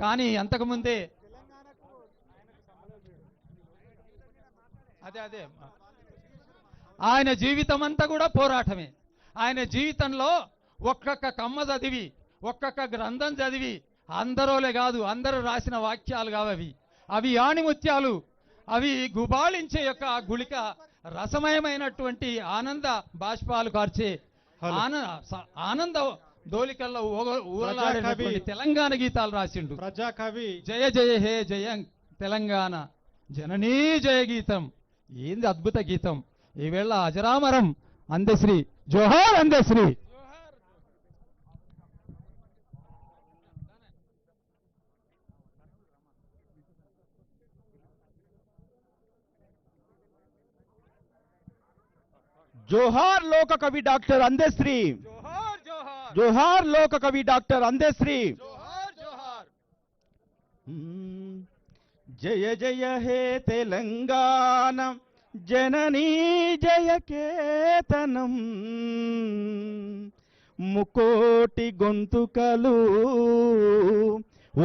కానీ అంతకుముందే అదే అదే. ఆయన జీవితం అంతా కూడా పోరాటమే. ఆయన జీవితంలో ఒక్కొక్క కమ్మ చదివి ఒక్కొక్క గ్రంథం చదివి అందరోలే కాదు అందరూ రాసిన వాక్యాలు కావు అవి. అవి ఆణిముత్యాలు. అవి గుబాళించే యొక్క గుళిక రసమయమైనటువంటి ఆనంద బాష్పాలు కార్చే హలో. ఆన స- ఆనంద ఊగ- ఊరలాడేటటువంటి తెలంగాణ గీతాలు రాసిండు. ప్రజాకవి జయ జయ హే జయ తెలంగాణ జననీ జయ గీతం. ఏంది అద్భుత గీతం? ఈవేళ అజరామరం అందశ్రీ జోహార్ అందశ్రీ జోహార్ లోక కవి డాక్టర్ అందశ్రీ జోహార్. లోక కవి డాక్టర్ అందశ్రీ. జయ జయ హే తెలంగాణ జననీ జయ కేతనం. ముకోటి గొంతుకలు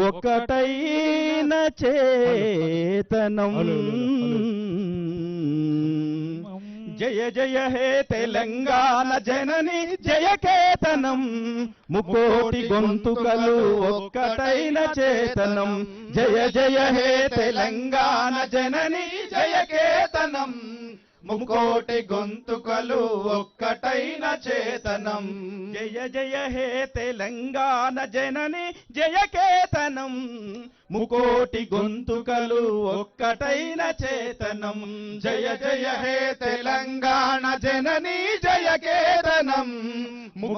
ఒకటైన చేతనం. జయ జయ హే తెలంగాణ జనని జయ కేతనం. ముకోటి గొంతుకలు ఒక్కటైన చేతనం. జయ జయ హే తెలంగాణ జనని జయ కేతనం. ముకోటి గొంతుకలు ఒక్కటైన చేతనం. జయ జయ హే తెలంగాణ జనని జయ కేతనం. ముకోటి గొంతుకలు ఒక్కటైన చేతనం. జయ జయ హే తెలంగాణ జనని జయ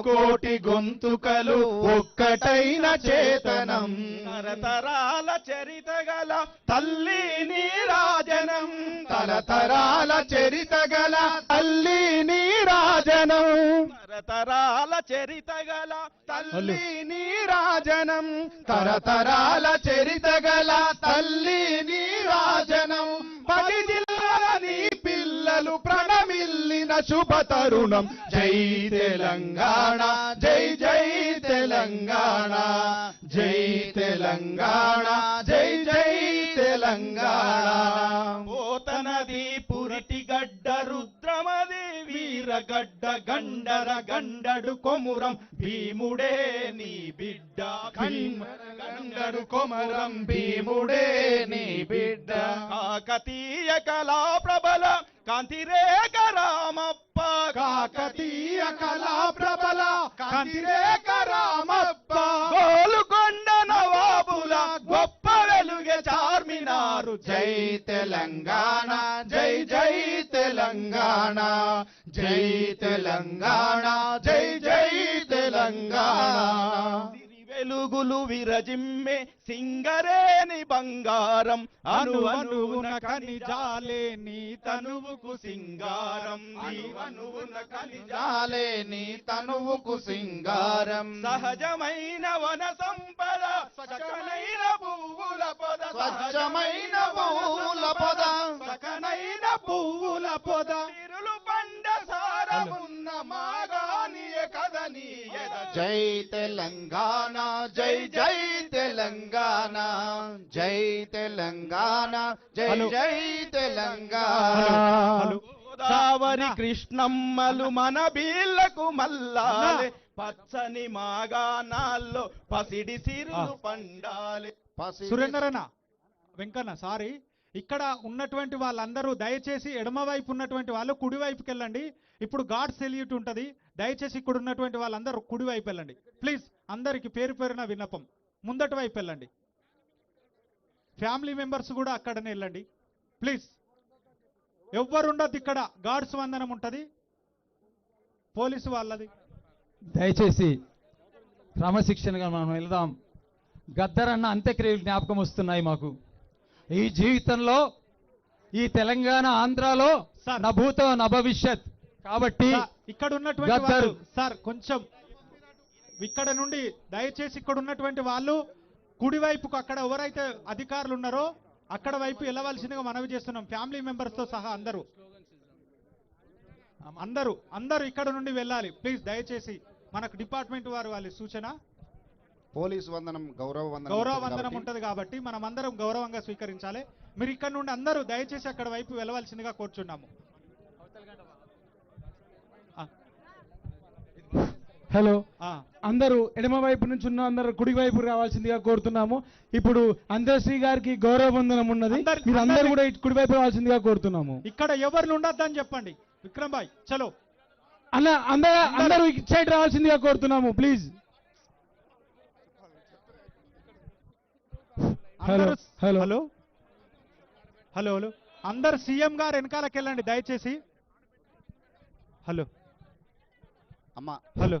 ముకోటి గొంతుకలు ఒక్కటైన చేతనం. తరతరాల చరిత గల తల్లి నీరాజనం తరతరాల చరిత గల తల్లి నీరాజనం తరతరాల చరిత గల తల్లి నీరాజనం తరతరాల చరిత గల తల్లి నీరాజనం పది జిల్లాల నీ పిల్లలు ప్రణమిల్లిన శుభ తరుణం. జై తెలంగాణ జై జై తెలంగాణ జై తెలంగాణ జై జై తెలంగాణ. పోతనది పురిటి గడ్డ రుద్రమది వీరగడ్డ గండర గండడు కొమురం భీముడే నీ బిడ్డ. గండడు కొమరం భీముడే నీ బిడ్డ. కాకతీయ కళా ప్రబల కాంతిరేక రామప్ప కాకతీయ కళా ప్రబల కాంతిరేక రామప్ప గోలుకొండ నవాబుల గొప్ప వెలుగే చార్మినారు. జై తెలంగాణ జై జై తెలంగాణ జై తెలంగాణ జై జై తెలంగాణ. వెలుగులు విరజిమ్మే సింగరేని బంగారం. అను అనువున ఖనిజాలే నీ తనువుకు సింగారం. అనువున ఖనిజాలే నీ తనువుకు సింగారం. సహజమైన వన సంపద సకనైన పువ్వుల పొద. సహజమైన పువ్వుల పొద సకనైన పువ్వుల పొద. తిరులు పండ సారమున్న కదని జై తెలంగాణ జై జై తెలంగాణ జై తెలంగాణ జై. జై తెలంగాణ. గోదావరి కృష్ణమ్మలు మన బీళ్ళకు మల్లాలే పచ్చని మాగానాల్లో పసిడి సిరులు పండాలి. సురేందరన్న వెంకన్న సారీ. ఇక్కడ ఉన్నటువంటి వాళ్ళందరూ దయచేసి ఎడమవైపు ఉన్నటువంటి వాళ్ళు కుడివైపుకి వెళ్ళండి. ఇప్పుడు గాడ్ సెల్యూట్ ఉంటుంది. దయచేసి ఇక్కడ ఉన్నటువంటి వాళ్ళందరూ కుడివైపు వెళ్ళండి. ప్లీజ్ అందరికి పేరు పేరున విన్నపం. ముందటి వైపు వెళ్ళండి. ఫ్యామిలీ మెంబర్స్ కూడా అక్కడనే వెళ్ళండి. ప్లీజ్ ఎవ్వరుండద్దు ఇక్కడ. గాడ్స్ వందనం ఉంటుంది. పోలీసు వాళ్ళది. దయచేసి క్రమశిక్షణగా మనం వెళదాం. గద్దరన్న అంత్యక్రియలు జ్ఞాపకం వస్తున్నాయి మాకు. ఈ జీవితంలో ఈ తెలంగాణ ఆంధ్రాలో సార్. నా భూతో నా భవిష్యత్. కాబట్టి ఇక్కడ ఉన్నటువంటి సార్ కొంచెం ఇక్కడ నుండి దయచేసి ఇక్కడ ఉన్నటువంటి వాళ్ళు కుడి వైపుకు అక్కడ ఎవరైతే అధికారులు ఉన్నారో అక్కడ వైపు వెళ్ళవలసిందిగా మనవి చేస్తున్నాం. ఫ్యామిలీ మెంబర్స్తో సహా అందరూ. అందరూ అందరూ ఇక్కడ నుండి వెళ్ళాలి. ప్లీజ్ దయచేసి మనకు డిపార్ట్మెంట్ వారు వాళ్ళ సూచన. పోలీస్ వందనం గౌరవ వందనం గౌరవ ఉంటుంది వందనం కాబట్టి ఉంటది కాబట్టి మనం అందరం గౌరవంగా స్వీకరించాలి. మీరు ఇక్కడ నుండి అందరూ దయచేసి అక్కడ వైపు వెళ్ళవలసిందిగా కోరుచున్నాము. హలో. అందరూ ఎడమ వైపు నుంచి ఉన్న అందరూ కుడి వైపు రావాల్సిందిగా కోరుతున్నాము. ఇప్పుడు అందశ్రీ గారికి గౌరవ వందనం ఉన్నది. అందరి- మీరు అందరూ కూడా కుడి వైపు రావాల్సిందిగా కోరుతున్నాము. ఇక్కడ ఎవరిని ఉండొద్దని చెప్పండి. విక్రమ్ భాయ్ చలో. అన్న అందరూ అందరూ ఇటు సైడ్ రావాల్సిందిగా కోరుతున్నాము please. Hello hello. Hello. Hello hello. అందరు సీఎం గారు వెనకాలకి వెళ్ళండి దయచేసి. హలో. అమ్మ. హలో.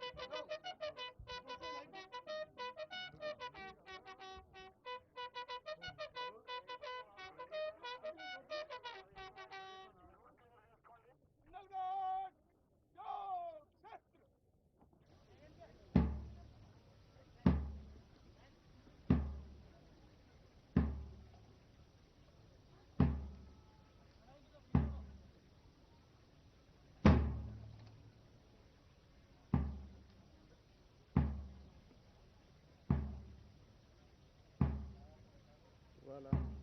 Lala.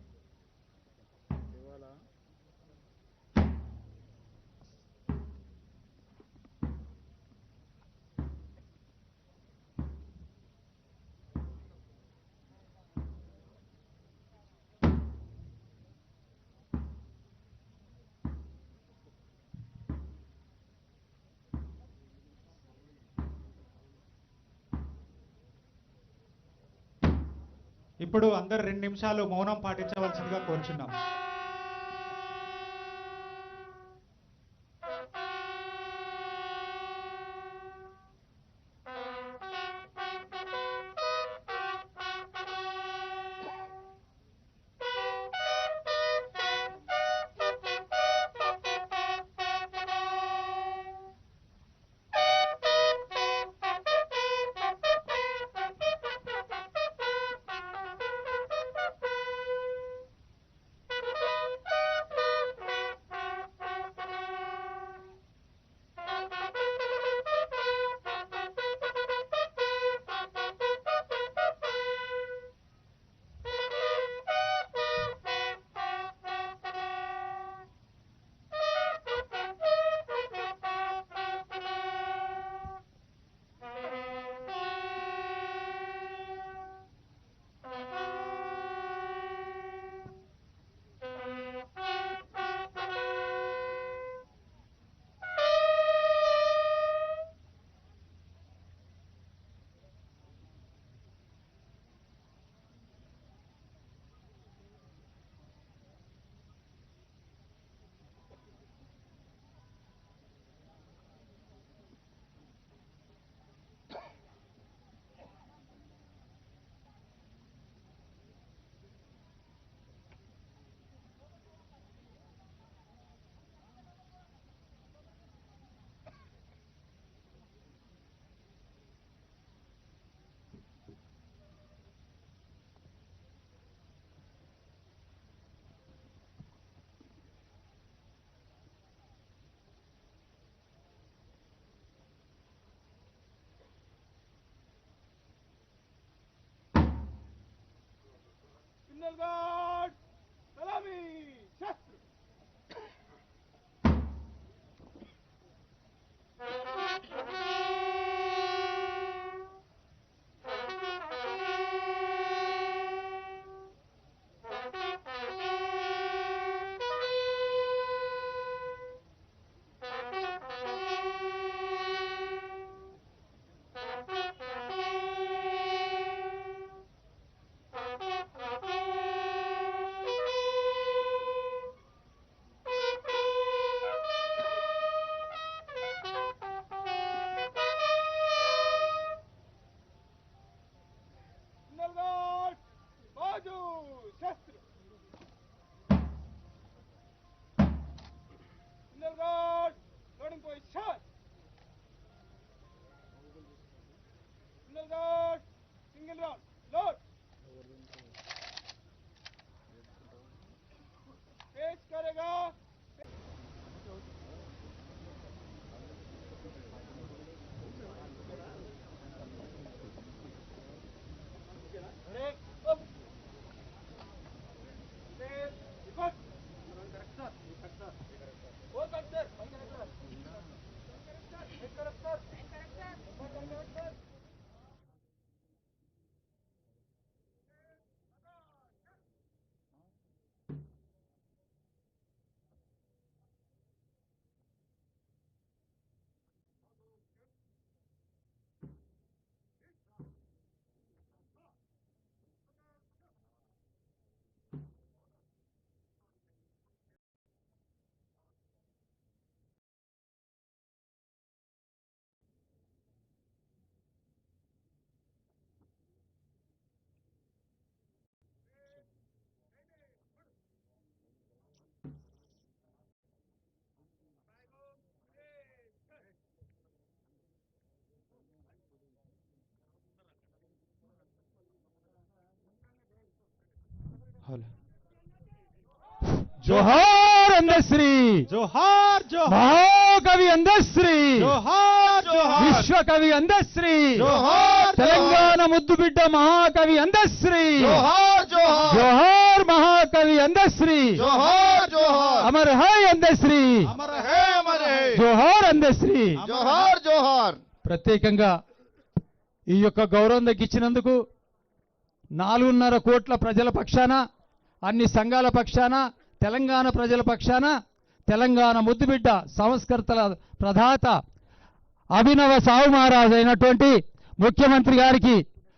ఇప్పుడు అందరు రెండు నిమిషాలు మౌనం పాటించవలసిందిగా కోరుచున్నాం. verdad. జోహార్ అందశ్రీ. జోహార్ జోహార్. మహాకవి అందశ్రీ. జోహార్ జోహార్. విశ్వకవి అందశ్రీ. జోహార్ తెలంగాణ ముద్దుబిడ్డ మహాకవి అందశ్రీ. జోహార్ జోహార్. జోహార్ మహాకవి అందశ్రీ. జోహార్ జోహార్. అమర్ అందశ్రీ. హే మరే జోహార్ అందశ్రీ. జోహార్ జోహార్. ప్రత్యేకంగా ఈ యొక్క గౌరవం దక్కించినందుకు నాలుగున్నర కోట్ల ప్రజల పక్షాన అన్ని సంఘాల పక్షాన తెలంగాణ ప్రజల పక్షాన తెలంగాణ ముద్దుబిడ్డ సంస్కర్తల ప్రధాత అభినవ సావు మహారాజు అయినటువంటి ముఖ్యమంత్రి గారికి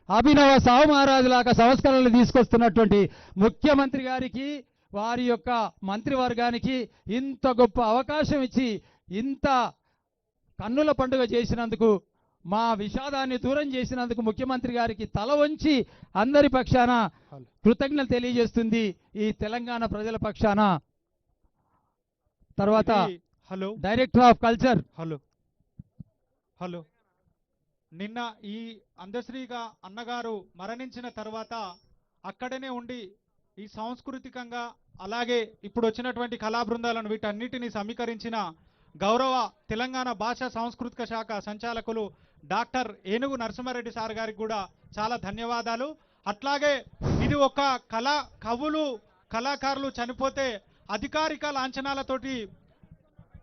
అభినవ సావు మహారాజు లాగా సంస్కరణలు తీసుకొస్తున్నటువంటి ముఖ్యమంత్రి గారికి వారి యొక్క మంత్రివర్గానికి ఇంత గొప్ప అవకాశం ఇచ్చి ఇంత కన్నుల పండుగ చేసినందుకు మా విషాదాన్ని దూరం చేసినందుకు ముఖ్యమంత్రి గారికి తల వంచి అందరి పక్షాన కృతజ్ఞతలు తెలియజేస్తుంది ఈ తెలంగాణ ప్రజల పక్షాన. తర్వాత hello. Director of culture. Hello. Hello. నిన్న ఈ అందశ్రీగా అన్నగారు మరణించిన తర్వాత అక్కడనే ఉండి ఈ సాంస్కృతికంగా అలాగే ఇప్పుడు వచ్చినటువంటి కళా బృందాలను వీటన్నిటిని సమీకరించిన గౌరవ తెలంగాణ భాషా సాంస్కృతిక శాఖ సంచాలకులు డాక్టర్ ఏనుగు నరసింహారెడ్డి సార్ గారికి కూడా చాలా ధన్యవాదాలు. అట్లాగే ఇది ఒక కళా కవులు కళాకారులు చనిపోతే అధికారిక లాంఛనాలతోటి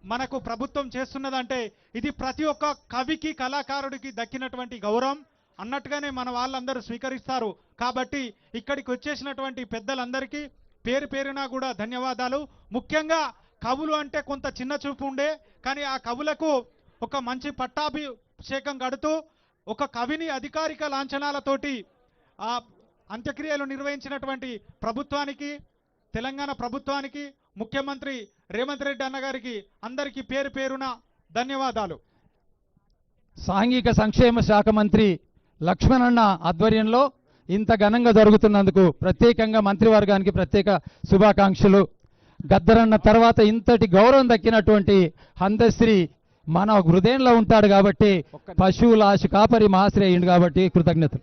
మనకు ప్రభుత్వం చేస్తున్నదంటే ఇది ప్రతి ఒక్క కవికి కళాకారుడికి దక్కినటువంటి గౌరవం. అన్నట్టుగానే మన వాళ్ళందరూ స్వీకరిస్తారు. కాబట్టి ఇక్కడికి వచ్చేసినటువంటి పెద్దలందరికీ పేరు పేరున కూడా ధన్యవాదాలు. ముఖ్యంగా కవులు అంటే కొంత చిన్న చూపు ఉండే కానీ ఆ కవులకు ఒక మంచి పట్టాభి అభిషేకం కడుతూ ఒక కవిని అధికారిక లాంఛనాలతోటి ఆ అంత్యక్రియలు నిర్వహించినటువంటి ప్రభుత్వానికి తెలంగాణ ప్రభుత్వానికి ముఖ్యమంత్రి రేవంత్ రెడ్డి అన్నగారికి అందరికీ పేరు పేరున ధన్యవాదాలు. సాంఘిక సంక్షేమ శాఖ మంత్రి లక్ష్మణన్న ఆధ్వర్యంలో ఇంత ఘనంగా జరుగుతున్నందుకు ప్రత్యేకంగా మంత్రివర్గానికి ప్రత్యేక శుభాకాంక్షలు. గద్దరన్న తర్వాత ఇంతటి గౌరవం దక్కినటువంటి హందశ్రీ మన హృదయంలో ఉంటాడు కాబట్టి పశువుల ఆశ కాపరి మహాశ్రేయుడు కాబట్టి కృతజ్ఞతలు.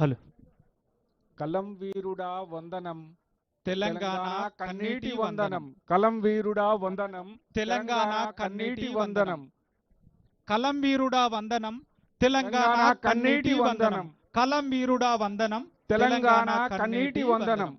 హలో. కలం వీరుడా వందనం. తెలంగాణ కన్నీటి వందనం. కలం వీరుడా వందనం. తెలంగాణ కన్నీటి వందనం. కలం వీరుడా వందనం. తెలంగాణ కన్నీటి వందనం. కలం వీరుడా వందనం. తెలంగాణ కన్నీటి వందనం.